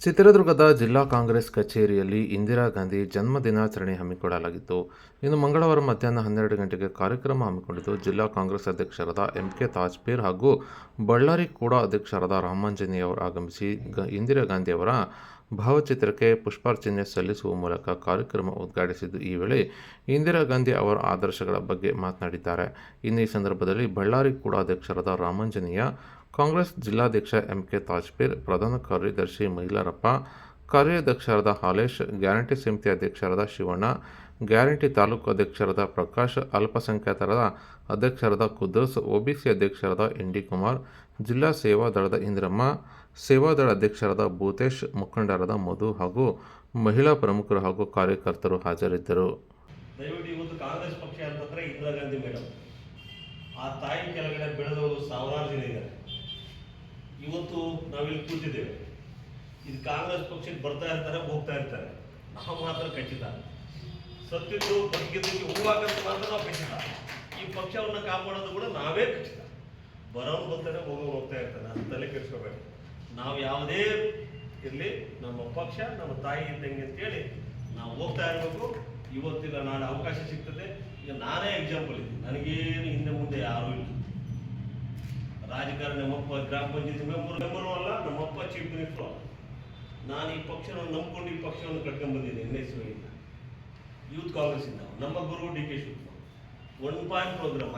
ಚಿತ್ರದುರ್ಗದ ಜಿಲ್ಲಾ ಕಾಂಗ್ರೆಸ್ ಕಚೇರಿಯಲ್ಲಿ ಇಂದಿರಾ ಗಾಂಧಿ ಜನ್ಮ ದಿನಾಚರಣೆ ಹಮ್ಮಿಕೊಳ್ಳಲಾಗಿತ್ತು. ಇನ್ನು ಮಂಗಳವಾರ ಮಧ್ಯಾಹ್ನ ಹನ್ನೆರಡು ಗಂಟೆಗೆ ಕಾರ್ಯಕ್ರಮ ಹಮ್ಮಿಕೊಂಡಿದ್ದು ಜಿಲ್ಲಾ ಕಾಂಗ್ರೆಸ್ ಅಧ್ಯಕ್ಷರಾದ ಎಂ ಕೆ ತಾಜ್ಪೀರ್ ಹಾಗೂ ಬಳ್ಳಾರಿ ಕೂಡ ಅಧ್ಯಕ್ಷರಾದ ರಾಮಾಂಜನೇಯವರು ಆಗಮಿಸಿ ಗ ಇಂದಿರಾ ಗಾಂಧಿಯವರ ಭಾವಚಿತ್ರಕ್ಕೆ ಪುಷ್ಪಾರ್ಚನೆ ಸಲ್ಲಿಸುವ ಮೂಲಕ ಕಾರ್ಯಕ್ರಮ ಉದ್ಘಾಟಿಸಿದ್ದು ಈ ವೇಳೆ ಇಂದಿರಾ ಗಾಂಧಿ ಅವರ ಆದರ್ಶಗಳ ಬಗ್ಗೆ ಮಾತನಾಡಿದ್ದಾರೆ. ಇನ್ನು ಈ ಸಂದರ್ಭದಲ್ಲಿ ಬಳ್ಳಾರಿ ಕೂಡ ಅಧ್ಯಕ್ಷರಾದ ರಾಮಾಂಜನೇಯ ಕಾಂಗ್ರೆಸ್ ಜಿಲ್ಲಾಧ್ಯಕ್ಷ ಎಂ ಕೆ ತಾಜ್ಪೀರ್, ಪ್ರಧಾನ ಕಾರ್ಯದರ್ಶಿ ಮೈಲಾರಪ್ಪ ಕಾರ್ಯಾಧ್ಯಕ್ಷರಾದ ಹಾಲೇಶ್, ಗ್ಯಾರಂಟಿ ಸಮಿತಿ ಅಧ್ಯಕ್ಷರಾದ ಶಿವಣ್ಣ, ಗ್ಯಾರಂಟಿ ತಾಲೂಕು ಅಧ್ಯಕ್ಷರಾದ ಪ್ರಕಾಶ್, ಅಲ್ಪಸಂಖ್ಯಾತರಾದ ಅಧ್ಯಕ್ಷರಾದ ಕುದ್ದೂಸ್ ಒಬಿಸಿ ಅಧ್ಯಕ್ಷರಾದ ಎನ್ ಡಿ ಕುಮಾರ್, ಜಿಲ್ಲಾ ಸೇವಾ ದಳದ ಇಂದ್ರಮ್ಮ ಸೇವಾದಳ ಅಧ್ಯಕ್ಷರಾದ ಭೂತೇಶ್, ಮುಖಂಡರಾದ ಮಧು ಹಾಗೂ ಮಹಿಳಾ ಪ್ರಮುಖರು ಹಾಗೂ ಕಾರ್ಯಕರ್ತರು ಹಾಜರಿದ್ದರು. ಆ ತಾಯಿ ಕೆಳಗಡೆ ಬೆಳೆದವರು ಸಾವಿರಾರು ಜನ ಇದ್ದಾರೆ. ಇವತ್ತು ನಾವಿಲ್ಲಿ ಕೂತಿದ್ದೇವೆ. ಇದು ಕಾಂಗ್ರೆಸ್ ಪಕ್ಷಕ್ಕೆ ಬರ್ತಾ ಇರ್ತಾರೆ, ಹೋಗ್ತಾ ಇರ್ತಾರೆ. ನಾವು ಮಾತ್ರ ಖಚಿತ ಸತ್ತಿದ್ದು ಬದುಕಿದ್ದಕ್ಕೆ ಹೂವಾಗಂತ ಮಾತ್ರ ನಾವು ಖಚಿತ ಈ ಪಕ್ಷವನ್ನು ಕಾಪಾಡೋದು ಕೂಡ ನಾವೇ ಖಚಿತ ಬರೋನು ಬರ್ತಾನೆ ಹೋಗೋ ಹೋಗ್ತಾ ಇರ್ತಾನೆ ಅದು ತಲೆ ಕೆಡಿಸ್ಕೋಬೇಡಿ. ನಾವು ಯಾವುದೇ ಇರಲಿ, ನಮ್ಮ ಪಕ್ಷ, ನಮ್ಮ ತಾಯಿ ಇದ್ದಂಗೆ ಅಂತೇಳಿ ನಾವು ಹೋಗ್ತಾ ಇರಬೇಕು. ಇವತ್ತಿಲ್ಲ, ನಾಳೆ ಅವಕಾಶ ಸಿಗ್ತದೆ. ಈಗ ನಾನೇ ಎಕ್ಸಾಂಪಲ್ ಇದ್ದೀನಿ ನನಗೇನು ರಾಜಕಾರಣ ನಮ್ಮಪ್ಪ ಗ್ರಾಮ ಪಂಚಾಯತಿ ಮೆಂಬರ್ ಮೆಂಬರು ಅಲ್ಲ ನಮ್ಮಪ್ಪ ಚೀಫ್ ಮಿನಿಸ್ಟರ್ ನಾನು ಈ ಪಕ್ಷವನ್ನು ನಂಬ್ಕೊಂಡು ಈ ಪಕ್ಷವನ್ನು ಕಟ್ಕೊಂಡ್ಬಂದಿದ್ದೀನಿ ಎನ್ ಎಸ್ ಯೂತ್ ಕಾಂಗ್ರೆಸ್ ಇಂದ. ನಮ್ಮ ಗುರು D K Shivakumar. One point programme